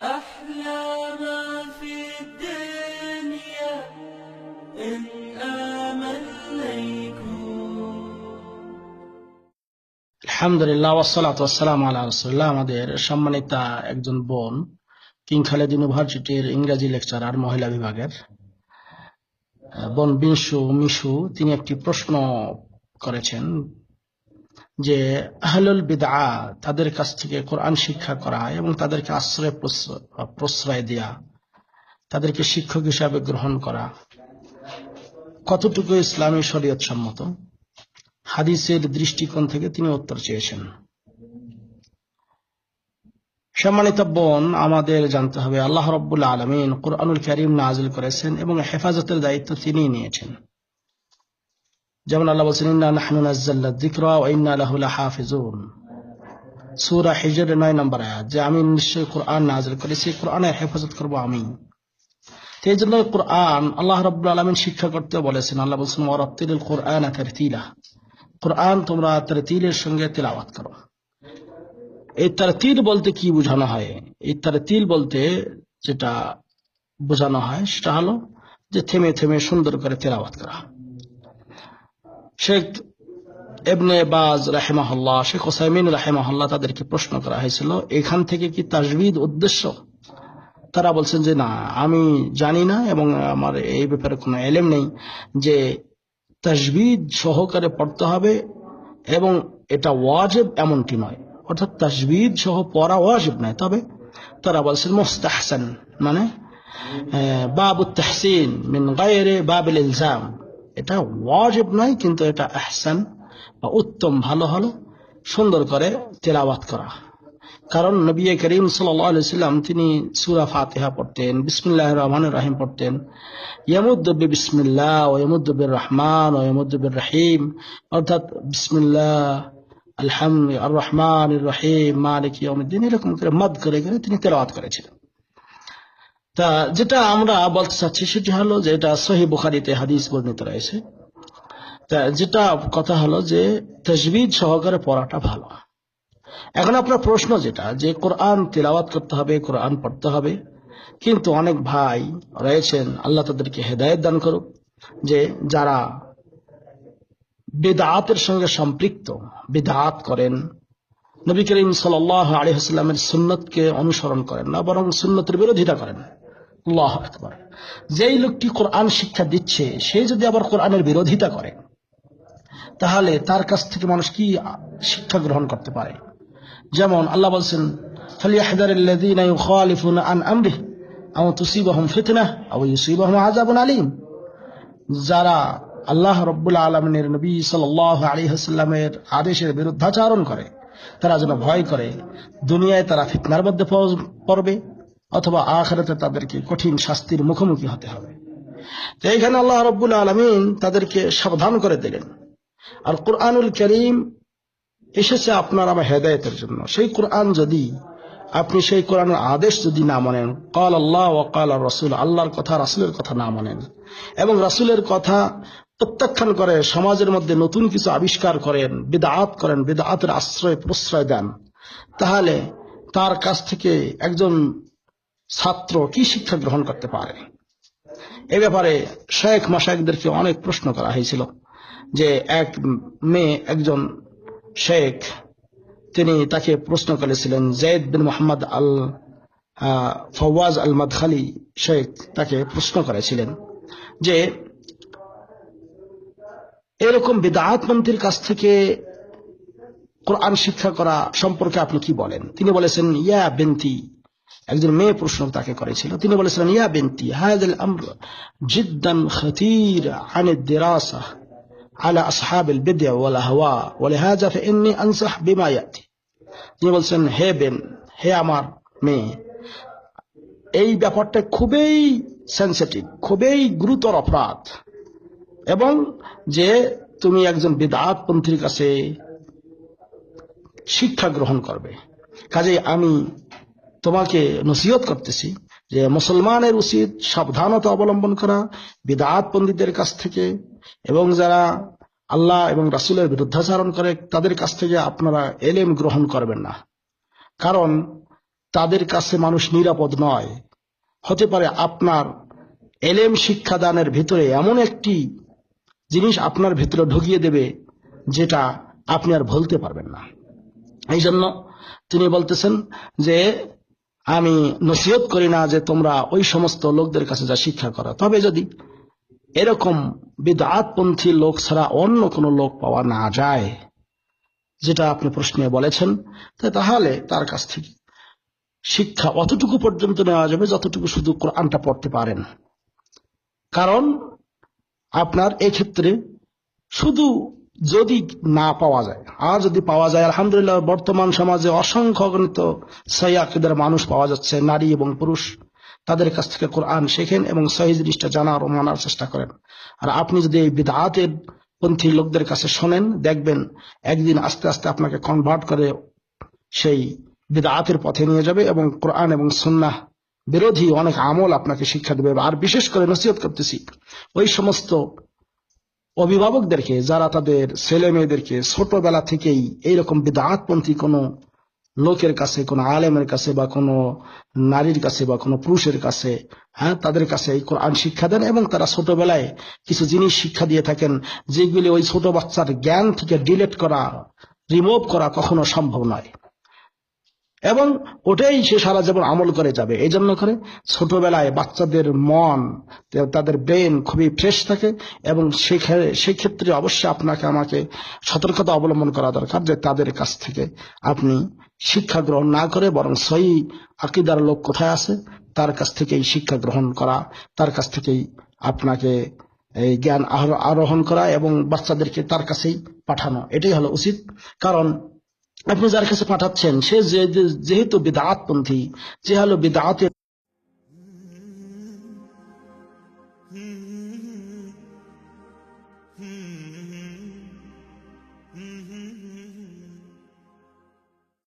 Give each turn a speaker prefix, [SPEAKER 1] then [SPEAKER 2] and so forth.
[SPEAKER 1] أحلى ما في الدنيا إن آمن ليكون
[SPEAKER 2] আলহামদুলিল্লাহ ওয়াসালাত ওয়াসালাম আল্লাহ রসুল্লাহ আমাদের সম্মানিতা একজন বোন কিং খালেদ ইউনিভার্সিটির ইংরেজি লেকচারার মহিলা বিভাগের আহ, বোন বিংশু মিশু তিনি একটি প্রশ্ন করেছেন যে আহলুল বিদা তাদের কাছ থেকে কোরআন শিক্ষা করা এবং তাদেরকে আশ্রয় প্রশ্র- প্রশ্রয় দেয়া, তাদেরকে শিক্ষক হিসাবে গ্রহণ করা, কতটুকু ইসলামী শরীয়ত সম্মত? হাদিসের দৃষ্টিকোণ থেকে তিনি উত্তর চেয়েছেন। সম্মানিত বোন, আমাদের জানতে হবে, আল্লাহ রব্বুল আলমিন কোরআনুল করিম নাজিল করেছেন এবং হেফাজতের দায়িত্ব তিনিই নিয়েছেন। যেমন আল্লাহ বলছেন, ইন্না ইন্না হিজর 9 নম্বর আয়াত, যে আমি নিশ্চয়ই কোরআন কোরআনের হেফাজত করব আমি। তো এই জন্য কোরআন আল্লাহ রব্বুল আলমিন শিক্ষা করতে বলেছেন, আল্লাহ বলছেন কোরআন তারতিলা। কোরআন তোমরা তারতিলের সঙ্গে তেলাওয়াত করো। এই তারতিল বলতে কি বোঝানো হয়? এই তারতিল বলতে যেটা বোঝানো হয়, সেটা হলো যে থেমে থেমে সুন্দর করে তেলাওয়াত করা। শেখ এবনে বাজ রাহেমাহল্লাহ, শেখ ওসাইমিন রাহেমাহল্লাহ তাদেরকে প্রশ্ন করা হয়েছিল, এখান থেকে কি তাজবিদ উদ্দেশ্য? তারা বলছেন যে, না, আমি জানি না এবং আমার এই ব্যাপারে কোনো এলেম নেই যে তাজবিদ সহকারে পড়তে হবে এবং এটা ওয়াজিব এমনটি নয়। অর্থাৎ তাজবিদ সহ পড়া ওয়াজিব নয়, তবে তারা বলছেন মুস্তাহসান মানে বাবু তাহসিন মিন গায়রে বাবিল ইলজাম। এটা ওয়াজিব নয়, কিন্তু এটা আহসান বা উত্তম ভালো হলো, সুন্দর করে তেলাওয়াত করা। কারণ নবী করিম সাল্লাম তিনি সুরা ফাতিহা পড়তেন বিসমিল্লাহ রহমান রাহিম পড়তেন। ইয়ামুদ্দবি বিসমিল্লাহ, ও ইয়ামুদ্দবির রহমান, ও ইয়ামুদ্দবির রহিম, অর্থাৎ বিসমিল্লাহ আলহামদ আর রহমান রহিম, মালিক ইয়ামুদ্দিন এরকম করে মদ করে করে তিনি তেলাওয়াত করেছিলেন। তা যেটা আমরা বলতে চাচ্ছি সেটি হলো যে এটা সহি বুখারিতে হাদিস বর্ণিত রয়েছে। তা যেটা কথা হলো যে তজবিদ সহকারে পড়াটা ভালো। এখন আপনার প্রশ্ন যেটা, যে কোরআন তেলাওয়াত করতে হবে, কোরআন পড়তে হবে, কিন্তু অনেক ভাই রয়েছেন, আল্লাহ তাদেরকে হেদায়ত দান করুক, যে যারা বেদাতের সঙ্গে সম্পৃক্ত, বেদাত করেন, নবী করিম সাল আলহামের সুন্নতকে অনুসরণ করেন না, বরং সুন্নতের বিরোধিতা করেন। আল্লাহ আকবর। যেই লোকটি কোরআন শিক্ষা দিচ্ছে, সে যদি আবার কোরআনের বিরোধিতা করে, তাহলে তার কাছ থেকে মানুষ কি শিক্ষা গ্রহণ করতে পারে? যেমন আল্লাহ বলছেন যারা আল্লাহ আলী আদেশের বিরুদ্ধাচারণ করে, তারা যেন ভয় করে, দুনিয়ায় তারা ফিতনার মধ্যে পড়বে। অথবা আখেরাতে তাদেরকে কঠিন শাস্তির মুখোমুখি হতে হবে। তো এইখানে আল্লাহ রব্বুল আলমিন তাদেরকে সাবধান করে দিলেন। আর কোরআনুল করিম এসেছে আপনার আমার হেদায়তের জন্য। সেই কোরআন যদি আপনি সেই কোরআনের আদেশ যদি না মানেন কাল আল্লাহ ও কাল রসুল, আল্লাহর কথা, রাসুলের কথা না মানেন এবং রাসুলের কথা প্রত্যাখ্যান করে, সমাজের মধ্যে নতুন কিছু আবিষ্কার করেন বিদাত করেন বিদাতের আশ্রয় প্রশ্রয় দেন, তাহলে তার কাছ থেকে একজন ছাত্র কি শিক্ষা গ্রহণ করতে পারে? এ ব্যাপারে শেখ মাসাইকদেরকে অনেক প্রশ্ন করা হয়েছিল যে এক মেয়ে, একজন শেখ, তিনি তাকে প্রশ্ন করেছিলেন, Zaid bin Mohammed al Fawaz al Madkhali Sheikh তাকে প্রশ্ন করেছিলেন যে এরকম বিদাতপন্থীর কাছ থেকে কোরআন শিক্ষা করা সম্পর্কে আপনি কি বলেন? তিনি বলেছেন, ইয়া বেন্তি একজন মেয়ে প্রশ্ন তাকে করেছিল তিনি বলেছিলেন ইয়া বেন্তি হায়াল আমর জিদ্দান খতির আন الدراسة على أصحاب البدع والأهواء ولهذا فإني أنصح بما يأتي তিনি বলছেন হে বেন হে আমার মেয়ে এই ব্যাপারটা খুবই সেন্সিটিভ খুবই গুরুতর অপরাধ এবং যে তুমি একজন বিদাতপন্থীর কাছে শিক্ষা গ্রহণ করবে কাজেই আমি তোমাকে নসিহত করতেছি যে মুসলমানের উচিত সাবধানতা অবলম্বন করা, বিদাত পন্ডিতদের কাছ থেকে, এবং যারা আল্লাহ এবং রাসুলের বিরুদ্ধাচারণ করে, তাদের কাছ থেকে আপনারা এলেম গ্রহণ করবেন না। কারণ তাদের কাছে মানুষ নিরাপদ নয়। হতে পারে আপনার এলেম শিক্ষাদানের ভিতরে এমন একটি জিনিস আপনার ভিতরে ঢুকিয়ে দেবে যেটা আপনি আর ভুলতে পারবেন না। এই জন্য তিনি বলতেছেন যে আমি নসিহত করি না যে তোমরা ওই সমস্ত লোকদের কাছে যা শিক্ষা করো। তবে যদি এরকম বিদাতপন্থী লোক ছাড়া অন্য কোনো লোক পাওয়া না যায়, যেটা আপনি প্রশ্নে বলেছেন তাহলে তার কাছ থেকে শিক্ষা অতটুকু পর্যন্ত নেওয়া যাবে যতটুকু শুধু কোরআনটা পড়তে পারেন। কারণ আপনার এক্ষেত্রে শুধু যদি না পাওয়া যায়। আর যদি পাওয়া যায়, আলহামদুলিল্লাহ, বর্তমান সমাজে অসংখ্য অগণিত সৈয়াকিদের মানুষ পাওয়া যাচ্ছে, নারী এবং পুরুষ। তাদের কাছ থেকে কোরআন শেখেন এবং সহি জিনিসটা জানার ও মানার চেষ্টা করেন। আর আপনি যদি এই বিদাতের পন্থী লোকদের কাছে শোনেন, দেখবেন একদিন আস্তে আস্তে আপনাকে কনভার্ট করে সেই বিদাতের পথে নিয়ে যাবে এবং কোরআন এবং সুন্নাহ বিরোধী অনেক আমল আপনাকে শিক্ষা দেবে। আর বিশেষ করে নসিহত করতেছি। ওই সমস্ত অভিভাবকদেরকে, যারা তাদের ছেলে মেয়েদেরকে ছোটবেলা থেকেই এইরকম বিদাতপন্থী কোনো লোকের কাছে, কোনো আলেমের কাছে বা কোনো নারীর কাছে বা কোনো পুরুষের কাছে হ্যাঁ তাদের কাছে এই কোরআন শিক্ষা দেন এবং তারা ছোটবেলায় কিছু জিনিস শিক্ষা দিয়ে থাকেন যেগুলি ওই ছোট বাচ্চার জ্ঞান থেকে ডিলেট করা রিমুভ করা কখনো সম্ভব নয়। এবং ওটাই সে সারা জীবন আমল করে যাবে। এই জন্য করে ছোটবেলায় বাচ্চাদের মন, তাদের ব্রেন খুবই ফ্রেশ থাকে এবং সেক্ষেত্রে অবশ্যই আপনাকে আমাকে সতর্কতা অবলম্বন করা দরকার যে তাদের কাছ থেকে আপনি শিক্ষা গ্রহণ না করে বরং সহি আকিদার লোক কোথায় আছে, তার কাছ থেকেই শিক্ষা গ্রহণ করা, তার কাছ থেকেই আপনাকে এই জ্ঞান আরোহণ করা এবং বাচ্চাদেরকে তার কাছেই পাঠানো। এটাই হলো উচিত। কারণ আপনি যার কাছে পাঠাচ্ছেন সে যেহেতু বিদাতপন্থী যে হলো বিদাতের